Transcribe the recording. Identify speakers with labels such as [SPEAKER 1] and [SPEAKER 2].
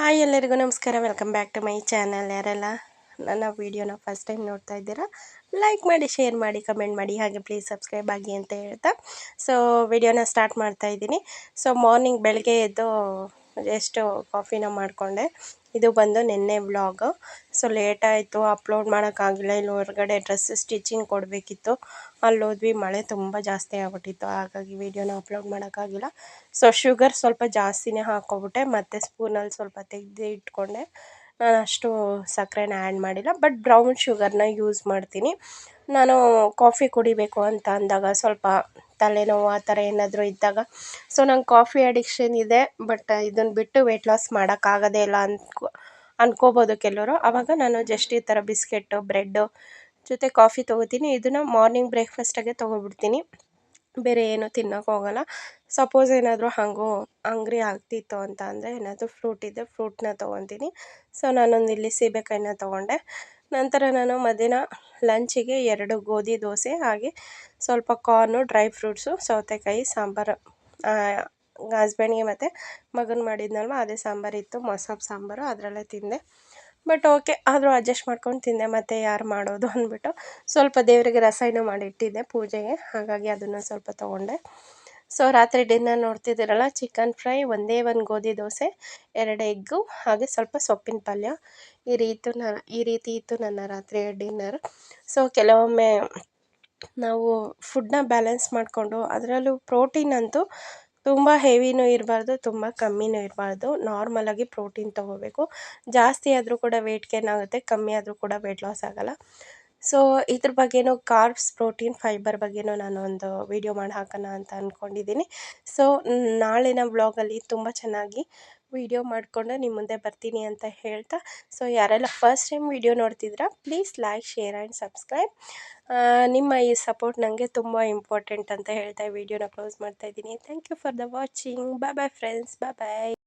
[SPEAKER 1] Hi ಎಲ್ಲರಿಗೂ ನಮಸ್ಕಾರ. Welcome back to my channel ಯಾರೆಲ್ಲ ನನ್ನ ವೀಡಿಯೋನ ಫಸ್ಟ್ ಟೈಮ್ ನೋಡ್ತಾ ಇದ್ದೀರಾ ಲೈಕ್ ಮಾಡಿ ಶೇರ್ ಮಾಡಿ ಕಮೆಂಟ್ ಮಾಡಿ, ಹಾಗೆ ಪ್ಲೀಸ್ ಸಬ್ಸ್ಕ್ರೈಬ್ ಆಗಿ ಅಂತ ಹೇಳ್ತಾ. ಸೊ ವಿಡಿಯೋನ ಸ್ಟಾರ್ಟ್ ಮಾಡ್ತಾ ಇದ್ದೀನಿ. ಸೊ ಮಾರ್ನಿಂಗ್ ಬೆಳಗ್ಗೆ ಎದ್ದು ಎಷ್ಟು ಕಾಫಿನ ಮಾಡಿಕೊಂಡೆ. ಇದು ಬಂದು ನಿನ್ನೆ ವ್ಲಾಗ್ ಸೊ ಲೇಟ್ ಆಯಿತು ಅಪ್ಲೋಡ್ ಮಾಡೋಕ್ಕಾಗಿಲ್ಲ. ಇಲ್ಲಿ ಹೊರಗಡೆ ಡ್ರೆಸ್ ಸ್ಟಿಚಿಂಗ್ ಕೊಡಬೇಕಿತ್ತು. ಅಲ್ಲಿ ಹೋದ್ವಿ, ಮಳೆ ತುಂಬ ಜಾಸ್ತಿ ಆಗ್ಬಿಟ್ಟಿತ್ತು. ಹಾಗಾಗಿ ವೀಡಿಯೋನ ಅಪ್ಲೋಡ್ ಮಾಡೋಕ್ಕಾಗಿಲ್ಲ. ಸೊ ಶುಗರ್ ಸ್ವಲ್ಪ ಜಾಸ್ತಿನೇ ಹಾಕ್ಕೊಬಿಟ್ಟೆ ಮತ್ತು ಸ್ಪೂನಲ್ಲಿ ಸ್ವಲ್ಪ ತೆಗೆದು ಇಟ್ಕೊಂಡೆ. ನಾನು ಅಷ್ಟು ಸಕ್ಕರೆನ ಆ್ಯಡ್ ಮಾಡಿಲ್ಲ. ಬಟ್ ಬ್ರೌನ್ ಶುಗರ್ನ ಯೂಸ್ ಮಾಡ್ತೀನಿ. ನಾನು ಕಾಫಿ ಕುಡಿಬೇಕು ಅಂತ ಅಂದಾಗ ಸ್ವಲ್ಪ ತಲೆನೋವು ಆ ಥರ ಏನಾದರೂ ಇದ್ದಾಗ. ಸೊ ನಂಗೆ ಕಾಫಿ ಅಡಿಕ್ಷನ್ ಇದೆ ಬಟ್ ಇದನ್ನು ಬಿಟ್ಟು ವೆಯ್ಟ್ ಲಾಸ್ ಮಾಡೋಕ್ಕಾಗೋದೇ ಇಲ್ಲ ಅಂದ್ಕೊ ಅಂದ್ಕೋಬೋದು ಕೆಲವರು. ಆವಾಗ ನಾನು ಜಸ್ಟ್ ಈ ಥರ ಬಿಸ್ಕೆಟ್ಟು ಬ್ರೆಡ್ಡು ಜೊತೆ ಕಾಫಿ ತೊಗೋತೀನಿ. ಇದನ್ನು ಮಾರ್ನಿಂಗ್ ಬ್ರೇಕ್ಫಾಸ್ಟಾಗೆ ತೊಗೊಬಿಡ್ತೀನಿ. ಬೇರೆ ಏನು ತಿನ್ನೋಕೆ ಹೋಗಲ್ಲ. ಸಪೋಸ್ ಏನಾದರೂ ಹಾಗೂ ಹಂಗ್ರಿ ಆಗ್ತಿತ್ತು ಅಂತ ಅಂದರೆ ಏನಾದರೂ ಫ್ರೂಟ್ ಇದ್ದರೆ ಫ್ರೂಟ್ನ ತೊಗೊತೀನಿ. ಸೊ ನಾನೊಂದು ಇಲ್ಲಿ ಸೀಬೆಕಾಯಿನ ತೊಗೊಂಡೆ. ನಂತರ ನಾನು ಮಧ್ಯಾಹ್ನ ಲಂಚಿಗೆ ಎರಡು ಗೋಧಿ ದೋಸೆ, ಹಾಗೆ ಸ್ವಲ್ಪ ಕಾರ್ನು ಡ್ರೈ ಫ್ರೂಟ್ಸು ಸೌತೆಕಾಯಿ, ಸಾಂಬಾರು ಹಸ್ಬೆಂಡ್ಗೆ ಮತ್ತು ಮಗನ ಮಾಡಿದ್ನಲ್ವ, ಅದೇ ಸಾಂಬಾರಿತ್ತು ಮೊಸಪ್ಪು ಸಾಂಬಾರು ಅದರಲ್ಲೇ ತಿಂದೆ. ಬಟ್ ಓಕೆ ಆದರೂ ಅಡ್ಜಸ್ಟ್ ಮಾಡ್ಕೊಂಡು ತಿಂದೆ, ಮತ್ತು ಯಾರು ಮಾಡೋದು ಅಂದ್ಬಿಟ್ಟು ಸ್ವಲ್ಪ ದೇವರಿಗೆ ರಸಾಯನ ಮಾಡಿಟ್ಟಿದ್ದೆ ಪೂಜೆಗೆ, ಹಾಗಾಗಿ ಅದನ್ನು ಸ್ವಲ್ಪ ತೊಗೊಂಡೆ. ಸೊ ರಾತ್ರಿ ಡಿನ್ನರ್ ನೋಡ್ತಿದ್ದೀರಲ್ಲ ಚಿಕನ್ ಫ್ರೈ ಒಂದೇ ಒಂದು ಗೋಧಿ ದೋಸೆ, ಎರಡು ಎಗ್ಗು, ಹಾಗೆ ಸ್ವಲ್ಪ ಸೊಪ್ಪಿನ ಪಲ್ಯ. ಈ ರೀತಿ ನ, ಈ ರೀತಿ ಇತ್ತು ನನ್ನ ರಾತ್ರಿಯ ಡಿನ್ನರ್ ಸೊ ಕೆಲವೊಮ್ಮೆ ನಾವು ಫುಡ್ನ ಬ್ಯಾಲೆನ್ಸ್ ಮಾಡಿಕೊಂಡು, ಅದರಲ್ಲೂ ಪ್ರೋಟೀನ್ ಅಂತೂ ತುಂಬ ಹೆವಿನೂ ಇರಬಾರ್ದು, ತುಂಬ ಕಮ್ಮಿನೂ ಇರಬಾರ್ದು. ನಾರ್ಮಲಾಗಿ ಪ್ರೋಟೀನ್ ತೊಗೋಬೇಕು. ಜಾಸ್ತಿ ಆದರೂ ಕೂಡ ವೆಯ್ಟ್ ಗೇನ್ ಆಗುತ್ತೆ, ಕಮ್ಮಿ ಆದರೂ ಕೂಡ ವೆಯ್ಟ್ ಲಾಸ್ ಆಗೋಲ್ಲ. ಸೊ ಇದ್ರ ಬಗ್ಗೆನೂ ಕಾರ್ಬ್ಸ್ ಪ್ರೋಟೀನ್ ಫೈಬರ್ ಬಗ್ಗೆನೂ ನಾನು ಒಂದು ವೀಡಿಯೋ ಮಾಡಿ ಹಾಕೋಣ ಅಂತ ಅಂದ್ಕೊಂಡಿದ್ದೀನಿ ಸೊ ನಾಳಿನ ವ್ಲಾಗಲ್ಲಿ ತುಂಬ ಚೆನ್ನಾಗಿ ವೀಡಿಯೋ ಮಾಡಿಕೊಂಡು ನಿಮ್ಮ ಮುಂದೆ ಬರ್ತೀನಿ ಅಂತ ಹೇಳ್ತಾ. ಸೊ ಯಾರೆಲ್ಲ ಫಸ್ಟ್ ಟೈಮ್ ವಿಡಿಯೋ ನೋಡ್ತಿದ್ದೀರಾ please like share and subscribe ನಿಮ್ಮ ಈ ಸಪೋರ್ಟ್ ನನಗೆ ತುಂಬ ಇಂಪಾರ್ಟೆಂಟ್ ಅಂತ ಹೇಳ್ತಾ ವಿಡಿಯೋನ ಕ್ಲೋಸ್ ಮಾಡ್ತಾ ಇದ್ದೀನಿ. Thank you for the watching bye bye friends bye bye